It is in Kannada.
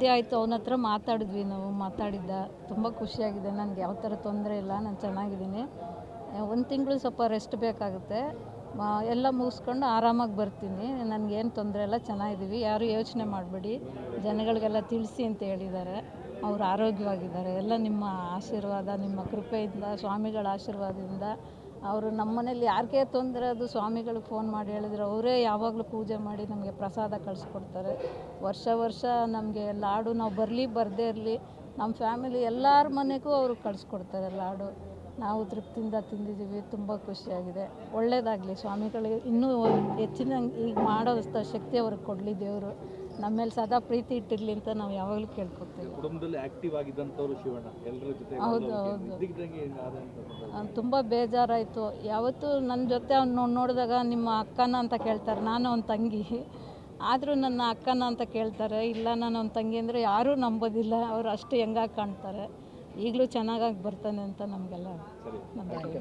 ನೆಮ್ಮದಿ ಆಯಿತು, ಅವನ ಹತ್ರ ಮಾತಾಡಿದ್ವಿ ನಾವು, ಮಾತಾಡಿದ್ದ. ತುಂಬ ಖುಷಿಯಾಗಿದೆ. ನನಗೆ ಯಾವ ಥರ ತೊಂದರೆ ಇಲ್ಲ, ನಾನು ಚೆನ್ನಾಗಿದ್ದೀನಿ. ಒಂದು ತಿಂಗಳು ಸ್ವಲ್ಪ ರೆಸ್ಟ್ ಬೇಕಾಗುತ್ತೆ. ಎಲ್ಲ ಮುಗಿಸ್ಕೊಂಡು ಆರಾಮಾಗಿ ಬರ್ತೀನಿ. ನನಗೇನು ತೊಂದರೆ ಇಲ್ಲ, ಚೆನ್ನಾಗಿದ್ದೀವಿ. ಯಾರೂ ಯೋಚನೆ ಮಾಡಬೇಡಿ. ಜನಗಳಿಗೆಲ್ಲ ತಿಳಿಸಿ ಅಂತ ಹೇಳಿದ್ದಾರೆ. ಅವರು ಆರೋಗ್ಯವಾಗಿದ್ದಾರೆ. ಎಲ್ಲ ನಿಮ್ಮ ಆಶೀರ್ವಾದ, ನಿಮ್ಮ ಕೃಪೆಯಿಂದ, ಸ್ವಾಮಿಗಳ ಆಶೀರ್ವಾದದಿಂದ ಅವರು ನಮ್ಮ ಮನೇಲಿ ಯಾರಿಗೇ ತೊಂದರೆ ಅದು ಸ್ವಾಮಿಗಳಿಗೆ ಫೋನ್ ಮಾಡಿ ಹೇಳಿದ್ರೆ ಅವರೇ ಯಾವಾಗಲೂ ಪೂಜೆ ಮಾಡಿ ನಮಗೆ ಪ್ರಸಾದ ಕಳಿಸ್ಕೊಡ್ತಾರೆ. ವರ್ಷ ವರ್ಷ ನಮಗೆ ಲಾಡು ನಾವು ಬರಲಿ ಬರದೇ ಇರಲಿ ನಮ್ಮ ಫ್ಯಾಮಿಲಿ ಎಲ್ಲರ ಮನೆಗೂ ಅವರು ಕಳಿಸ್ಕೊಡ್ತಾರೆ ಲಾಡು. ನಾವು ತೃಪ್ತಿಯಿಂದ ತಿಂದಿದ್ದೀವಿ, ತುಂಬ ಖುಷಿಯಾಗಿದೆ. ಒಳ್ಳೆಯದಾಗಲಿ ಸ್ವಾಮಿಗಳಿಗೆ. ಇನ್ನೂ ಹೆಚ್ಚಿನ ಈಗ ಮಾಡೋ ಶಕ್ತಿ ಅವ್ರಿಗೆ ಕೊಡಲಿ ದೇವರು. ನಮ್ಮ ಮೇಲೆ ಸದಾ ಪ್ರೀತಿ ಇಟ್ಟಿರಲಿ ಅಂತ ನಾವು ಯಾವಾಗಲೂ ಕೇಳ್ಕೊತೀವಿ. ಕುಟುಂಬದಲ್ಲಿ ಆಕ್ಟಿವ್ ಆಗಿದ್ದಂಥವ್ರು ಶಿವಣ್ಣ ಎಲ್ಲರ ಜೊತೆ ಹೌದು ಹೌದು. ತುಂಬ ಬೇಜಾರಾಯಿತು. ಯಾವತ್ತೂ ನನ್ನ ಜೊತೆ ಅವ್ನು ನೋಡಿದಾಗ ನಿಮ್ಮ ಅಕ್ಕನ ಅಂತ ಕೇಳ್ತಾರೆ ನಾನು ಅವ್ನ ತಂಗಿ. ಆದರೂ ನನ್ನ ಅಕ್ಕನ ಅಂತ ಕೇಳ್ತಾರೆ ಇಲ್ಲ ನಾನು ಅವ್ನ ತಂಗಿ ಅಂದರೆ ಯಾರೂ ನಂಬೋದಿಲ್ಲ ಅವ್ರು ಅಷ್ಟು ಹೆಂಗಾಗಿ ಕಾಣ್ತಾರೆ. ಈಗಲೂ ಚೆನ್ನಾಗಾಗಿ ಬರ್ತಾನೆ ಅಂತ ನಮಗೆಲ್ಲ ಸರಿ. ನಂಬಿಕೆ.